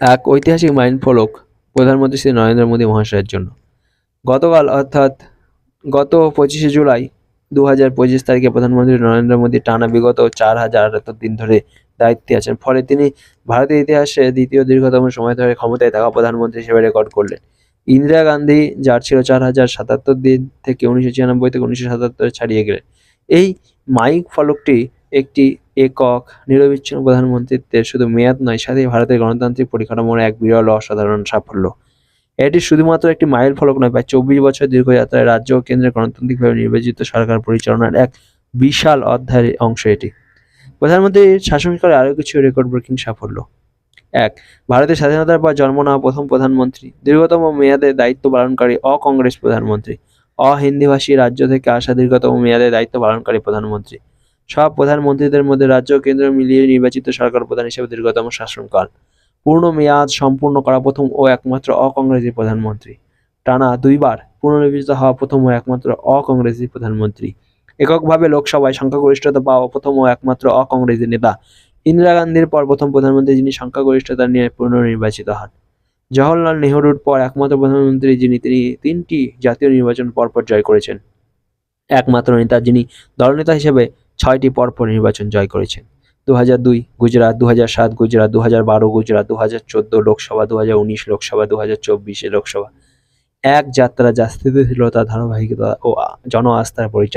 এক ঐতিহাসিক মাইল ফলক প্রধানমন্ত্রী শ্রী নরেন্দ্র মোদী মহাশয়ের জন্য। গতকাল অর্থাৎ গত পঁচিশে জুলাই দু হাজার পঁচিশ তারিখে প্রধানমন্ত্রী নরেন্দ্র মোদী টানা বিগত চার হাজার আটাত্তর দিন ধরে দায়িত্বে আছেন। ফলে তিনি ভারতের ইতিহাসে দ্বিতীয় দীর্ঘতম সময় ধরে ক্ষমতায় থাকা প্রধানমন্ত্রী হিসেবে রেকর্ড করলেন। ইন্দিরা গান্ধী, যার ছিল চার হাজার সাতাত্তর দিন থেকে উনিশশো ছিয়ানব্বই থেকে উনিশশো সাতাত্তরে ছাড়িয়ে গেলেন। এই মাইক ফলকটি একটি একক নিরবিচ্ছিন্ন প্রধানমন্ত্রীত্বের শুধু মেয়াদ নয় সাথে ভারতের গণতান্ত্রিক পরিকাঠামোর এক বিরল অসাধারণ সাফল্য। এটি শুধুমাত্র একটি মাইল ফলক নয়, প্রায় চব্বিশ বছর দীর্ঘ যাত্রায় রাজ্য ও কেন্দ্রের গণতান্ত্রিকভাবে নির্বাচিত সরকার পরিচালনার এক বিশাল অধ্যায়ের অংশ এটি। প্রধানমন্ত্রীর শাসনকালে আরও কিছু রেকর্ড ব্রেকিং সাফল্য। এক, ভারতের স্বাধীনতার পর জন্ম নেওয়া প্রথম প্রধানমন্ত্রী। দীর্ঘতম মেয়াদে দায়িত্ব পালনকারী অকংগ্রেস প্রধানমন্ত্রী। অহিন্দিভাষী রাজ্য থেকে আসা দীর্ঘতম মেয়াদে দায়িত্ব পালনকারী প্রধানমন্ত্রী। সব প্রধানমন্ত্রীদের মধ্যে রাজ্য ও কেন্দ্র মিলিয়ে নির্বাচিত সরকার প্রধান হিসেবে দীর্ঘতম শাসনকাল পূর্ণ মেয়াদ সম্পূর্ণ করা প্রথম ও একমাত্র অকংগ্রেসী প্রধানমন্ত্রী। টানা দুইবার পুনর্নির্বাচিত হওয়া প্রথম ও একমাত্র অকংগ্রেসী প্রধানমন্ত্রী। এককভাবে লোকসভায় সংখ্যাগরিষ্ঠতা পাওয়া প্রথম ও একমাত্র অকংগ্রেসী নেতা। ইন্দিরা গান্ধীর পর প্রথম প্রধানমন্ত্রী যিনি সংখ্যাগরিষ্ঠতা নিয়ে পুনর্নির্বাচিত হন। জওহরলাল নেহরুর পর একমাত্র প্রধানমন্ত্রী যিনি তিনি তিনটি জাতীয় নির্বাচন পরপর জয় করেছেন। একমাত্র নেতা যিনি দলনেতা হিসেবে ছয়টি পরপর নির্বাচন জয় করেছেন। দু হাজার দুই গুজরাট দু হাজার সাত গুজরাট দু হাজার বারো গুজরাট দু হাজার চোদ্দ লোকসভা দু হাজার উনিশ লোকসভা দু হাজার চব্বিশে লোকসভা। এক যাত্রা যা স্থিতিশীলতা, ধারাবাহিকতা ও জন আস্থার পরিচয়